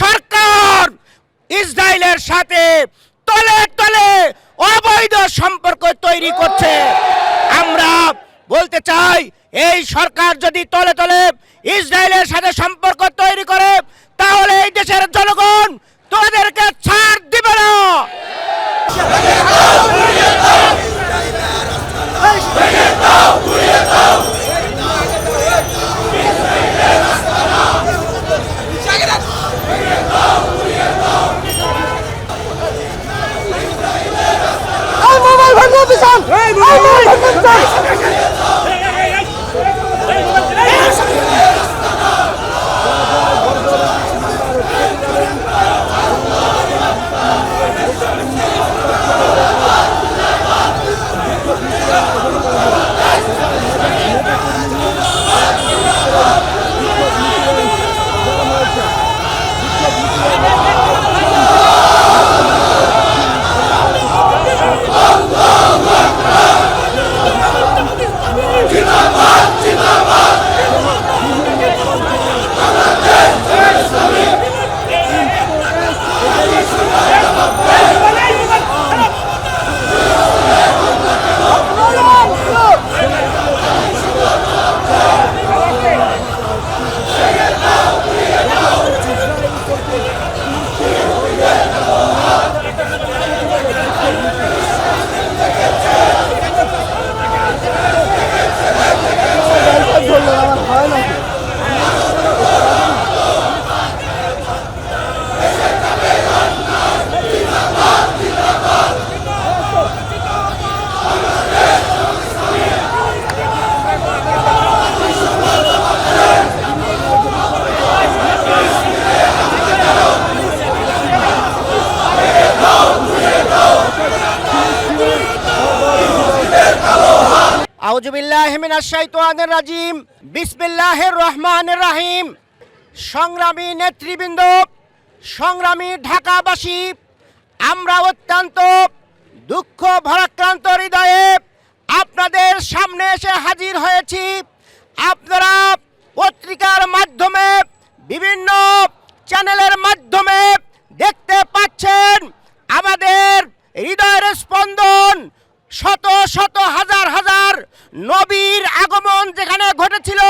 সরকার ইসরায়েলের সাথে তলে তলে অবৈধ সম্পর্ক তৈরি করছে। আমরা বলতে চাই, এই সরকার যদি তলে তলে ইসরায়েলের সাথে সম্পর্ক তৈরি করে, তাহলে এই দেশের জনগণ তোদেরকে মোবাইল রহমানির রহিম। সংগ্রামী নেতৃবৃন্দ, সংগ্রামী ঢাকাবাসী, আমরা অত্যন্ত দুঃখ, ভারাক্রান্ত হৃদয়ে আপনাদের সামনে এসে হাজির হয়েছি। আপনারা পত্রিকার মাধ্যমে, বিভিন্ন চ্যানেলের মাধ্যমে দেখতে পাচ্ছেন আমাদের হৃদয়ের স্পন্দন শত শত হাজার হাজার নবীর আগমন যেখানে ঘটেছিল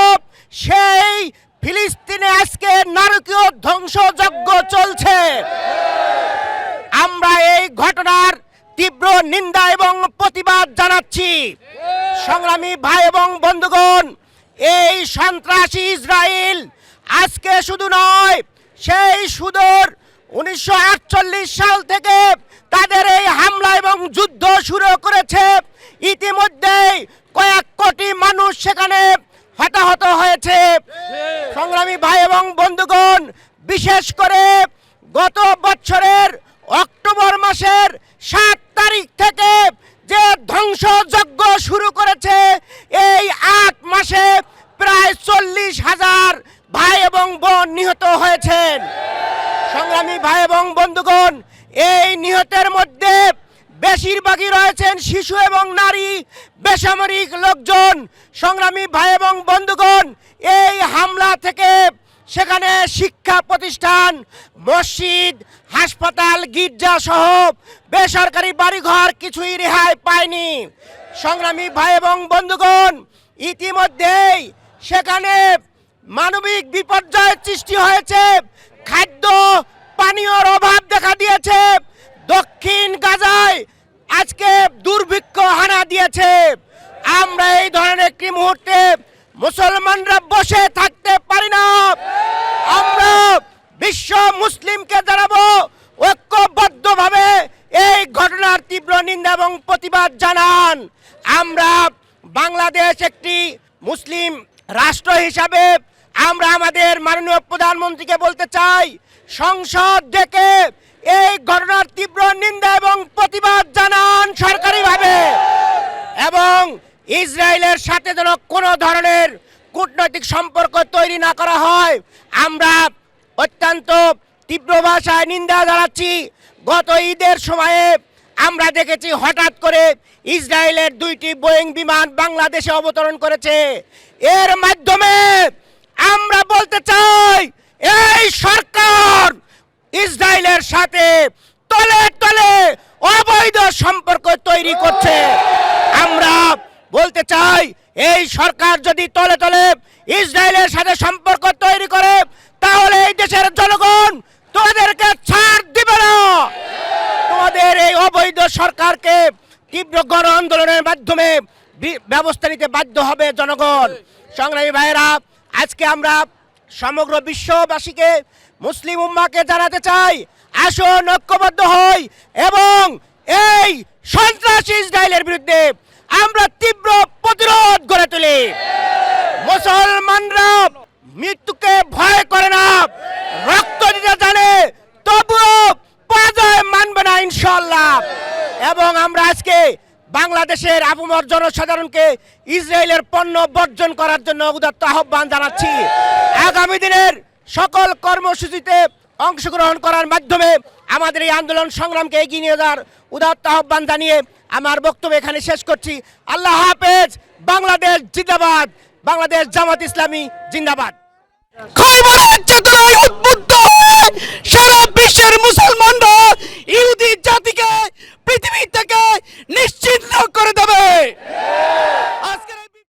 সেই ফিলিস্তিনে আজকে নারকীয় ধ্বংসযজ্ঞ চলছে আমরা এই ঘটনার তীব্র নিন্দা এবং প্রতিবাদ জানাচ্ছি। সংগ্রামী ভাই এবং বন্ধুগণ, এই সন্ত্রাসী ইসরায়েল আজকে শুধু নয়, সেই সুদূর উনিশশো আটচল্লিশ সাল থেকে তাদের এই হামলা এবং যুদ্ধ শুরু করেছে। ইতিমধ্যেই কয়েক কোটি মানুষ সেখানে হতাহত হয়েছে। সংগ্রামী ভাই এবং বন্ধুগণ, বিশেষ করে গত বছরের অক্টোবর মাসের সাত তারিখ থেকে যে ধ্বংসযজ্ঞ শুরু করেছে, এই আট মাসে প্রায় চল্লিশ হাজার ভাই এবং বোন নিহত হয়েছেন। সংগ্রামী ভাই এবং বন্ধুগণ, এই নিহতের মধ্যে বেশিরভাগই রয়েছেন শিশু এবং নারী, বেসামরিক লোকজন। সংগ্রামী ভাই এবং বন্ধুগণ, এই হামলা থেকে সেখানে শিক্ষা প্রতিষ্ঠান, মসজিদ, হাসপাতাল, গির্জা সহ বেসরকারি বাড়িঘর কিছুই রেহাই পায়নি। সংগ্রামী ভাই এবং বন্ধুগণ, ইতিমধ্যেই সেখানে মানবিক বিপর্যয়ের সৃষ্টি হয়েছে। খাদ্য, পানীয়র অভাব দেখা দিয়েছে। দক্ষিণ গাজায় আজকে দুর্ভিক্ষ হানা দিয়েছে। আমরা এই ধরনের একটি মুহূর্তে মুসলমানরা বসে থাকতে পারি না আমরা বিশ্ব মুসলিমকে জানাব ঐক্যবদ্ধভাবে এই ঘটনার তীব্র নিন্দা এবং প্রতিবাদ জানান আমরা বাংলাদেশ একটি মুসলিম রাষ্ট্র হিসাবে আমরা আমাদের মাননীয় প্রধানমন্ত্রীকে বলতে চাই, সংসদ ডেকে এই ঘটনার তীব্র নিন্দা এবং প্রতিবাদ জানান সরকারিভাবে। এবং ইসরায়েলের সাথে যেন কোনো ধরনের কূটনৈতিক সম্পর্ক তৈরি না করা হয়, আমরা অত্যন্ত তীব্র ভাষায় নিন্দা জানাচ্ছি। গত ঈদের সময়ে আমরা দেখেছি হঠাৎ করে ইসরায়েলের দুইটি বোয়িং বিমান বাংলাদেশে অবতরণ করেছে। এর মাধ্যমে আমরা বলতে চাই, এই সরকার ইসরায়েলের সাথে তলে তলে অবৈধ সম্পর্ক তৈরি করছে। আমরা বলতে চাই, এই সরকার যদি তলে তলে ইসরায়েলের সাথে সম্পর্ক তৈরি করে, তাহলে এই দেশের জনগণ তোমাদেরকে এই সরকারকে তীব্র গণ আন্দোলনের মাধ্যমে ব্যবস্থা নিতে বাধ্য হবে জনগণ। সংগ্রামী ভাইয়েরা, আজকে আমরা সমগ্র বিশ্ববাসীকে মুসলিম উম্মাকে জানাতে চাই, আসুন ঐক্যবদ্ধ হই এবং এই সন্ত্রাসী ইসরায়েলের বিরুদ্ধে আমরা তীব্র প্রতিরোধ গড়ে তুলি। মুসলমানরা মৃত্যুকে ভয় করে না, রক্ত দিতে জানে, তবুও পরাজয় মানবে না ইনশাল্লাহ এবং আমরা আজকে বাংলাদেশের আবমর জনসাধারণকে ইসরায়েলের পণ্য বর্জন করার জন্য উদাত্ত আহ্বান জানাচ্ছি। আগামী দিনের সকল কর্মসূচিতে অংশগ্রহণ করার মাধ্যমে আমাদের এই আন্দোলন সংগ্রামকে এগিয়ে নিয়ে যাওয়ার উদাত্ত আহ্বান জানিয়ে আমার বক্তব্য এখানে শেষ করছি। আল্লাহ হাফেজ, বাংলাদেশ জিন্দাবাদ, বাংলাদেশ জামাত ইসলামী জিন্দাবাদ।